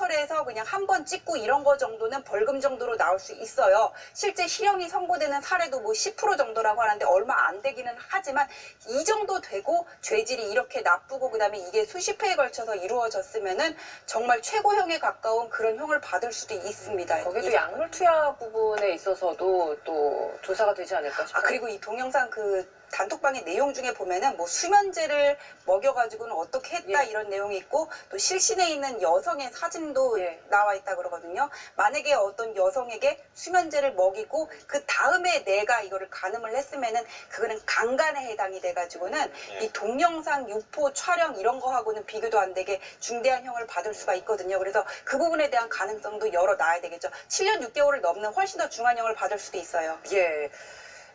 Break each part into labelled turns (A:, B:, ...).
A: 지하철에서 그냥 한 번 찍고 이런 거 정도는 벌금 정도로 나올 수 있어요. 실제 실형이 선고되는 사례도 뭐 10% 정도라고 하는데 얼마 안 되기는 하지만 이 정도 되고 죄질이 이렇게 나쁘고 그다음에 이게 수십 회에 걸쳐서 이루어졌으면은 정말 최고형에 가까운 그런 형을 받을 수도 있습니다.
B: 거기도
A: 이
B: 약물 투약 부분에 있어서도 또 조사가 되지 않을까 싶어요.
A: 아 그리고 이 동영상 그 단톡방의 내용 중에 보면은 뭐 수면제를 먹여가지고는 어떻게 했다
B: 예.
A: 이런 내용이 있고 또 실신에 있는 여성의 사진 도
B: 예.
A: 나와 있다 그러거든요. 만약에 어떤 여성에게 수면제를 먹이고 그 다음에 내가 이거를 간음을 했으면은 그거는 강간에 해당이 돼가지고는
C: 예.
A: 이 동영상 유포 촬영 이런 거하고는 비교도 안 되게 중대한 형을 받을 수가 있거든요. 그래서 그 부분에 대한 가능성도 열어놔야 되겠죠. 7년 6개월을 넘는 훨씬 더 중한 형을 받을 수도 있어요.
B: 예.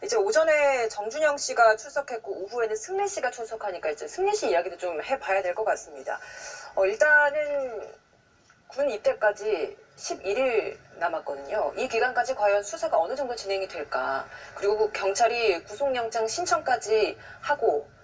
B: 이제 오전에 정준영 씨가 출석했고 오후에는 승리 씨가 출석하니까 이제 승리 씨 이야기도 좀 해봐야 될 것 같습니다. 어, 일단은 군 입대까지 11일 남았거든요. 이 기간까지 과연 수사가 어느 정도 진행이 될까? 그리고 경찰이 구속영장 신청까지 하고 뭐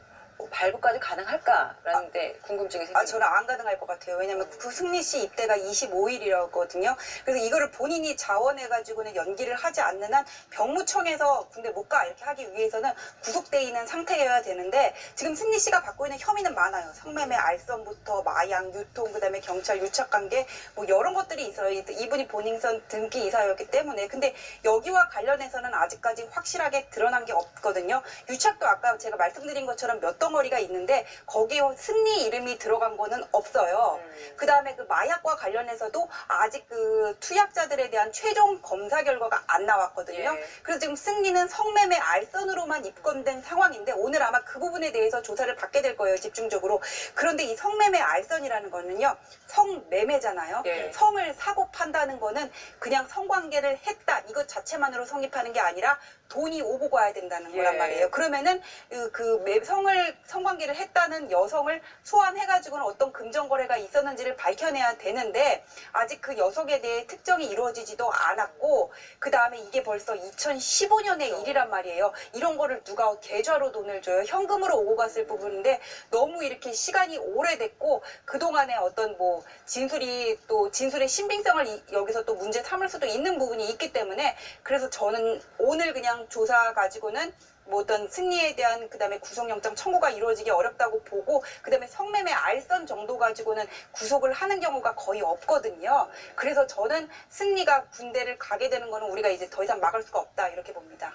B: 발부까지 가능할까라는 데 궁금증이 생깁니다.
A: 아, 저는 안 가능할 것 같아요. 왜냐면 그 승리 씨 입대가 25일이라거든요. 그래서 이거를 본인이 자원해가지고는 연기를 하지 않는 한 병무청에서 군대 못 가 이렇게 하기 위해서는 구속돼 있는 상태여야 되는데 지금 승리 씨가 받고 있는 혐의는 많아요. 성매매, 알선부터 마약, 유통, 그다음에 경찰 유착관계 뭐 이런 것들이 있어요. 이- 이분이 본인선 등기 이사였기 때문에 근데 여기와 관련해서는 아직까지 확실하게 드러난 게 없거든요. 유착도 아까 제가 말씀드린 것처럼 몇 덩어리 가 있는데 거기에 승리 이름이 들어간 거는 없어요.
B: 음.
A: 그 다음에 그 마약과 관련해서도 아직 그 투약자들에 대한 최종 검사 결과가 안 나왔거든요.
B: 예.
A: 그래서 지금 승리는 성매매 알선으로만 입건된 상황인데 오늘 아마 그 부분에 대해서 조사를 받게 될 거예요, 집중적으로. 그런데 이 성매매 알선이라는 거는요, 성매매잖아요.
B: 예.
A: 성을 사고 판다는 거는 그냥 성관계를 했다, 이것 자체만으로 성립하는 게 아니라 돈이 오고 가야 된다는 거란
B: 예.
A: 말이에요. 그러면은 그, 그 매- 성을 성관계를 했다는 여성을 소환해가지고는 어떤 금전 거래가 있었는지를 밝혀내야 되는데 아직 그 여성에 대해 특정이 이루어지지도 않았고 그 다음에 이게 벌써 2015년의
B: 그렇죠.
A: 일이란 말이에요. 이런 거를 누가 계좌로 돈을 줘요? 현금으로 오고 갔을 부분인데 너무 이렇게 시간이 오래됐고 그 동안에 어떤 뭐 진술이 또 진술의 신빙성을 이- 여기서 또 문제 삼을 수도 있는 부분이 있기 때문에 그래서 저는 오늘 그냥 조사 가지고는 뭐 어떤 승리에 대한 그다음에 구속영장 청구가 이루어지기 어렵다고 보고 그다음에 성매매 알선 정도 가지고는 구속을 하는 경우가 거의 없거든요. 그래서 저는 승리가 군대를 가게 되는 거는 우리가 이제 더 이상 막을 수가 없다 이렇게 봅니다.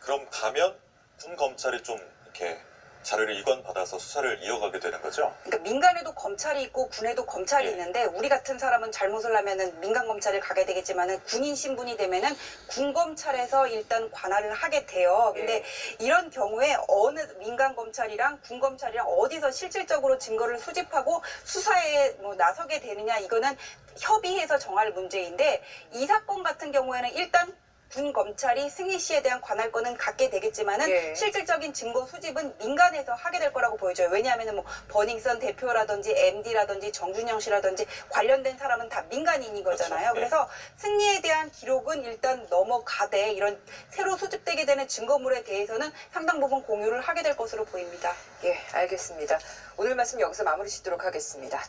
C: 그럼 가면 군 검찰이 좀 이렇게 자료를 이관받아서 수사를 이어가게 되는 거죠?
A: 그러니까 민간에도 검찰이 있고 군에도 검찰이
C: 예.
A: 있는데 우리 같은 사람은 잘못을 하면은 민간 검찰을 가게 되겠지만은 군인 신분이 되면은 군 검찰에서 일단 관할을 하게 돼요. 근데
B: 예.
A: 이런 경우에 어느 민간 검찰이랑 군 검찰이랑 어디서 실질적으로 증거를 수집하고 수사에 뭐 나서게 되느냐 이거는 협의해서 정할 문제인데 이 사건 같은 경우에는 일단 군 검찰이 승리 씨에 대한 관할권은 갖게 되겠지만은
B: 예.
A: 실질적인 증거 수집은 민간에서 하게 될 거라고 보여져요. 왜냐하면은 뭐 버닝썬 대표라든지 MD라든지 정준영 씨라든지 관련된 사람은 다 민간인인 거잖아요.
C: 그렇죠. 예.
A: 그래서 승리에 대한 기록은 일단 넘어가되 이런 새로 수집되게 되는 증거물에 대해서는 상당 부분 공유를 하게 될 것으로 보입니다.
B: 예, 알겠습니다. 오늘 말씀 여기서 마무리 짓도록 하겠습니다.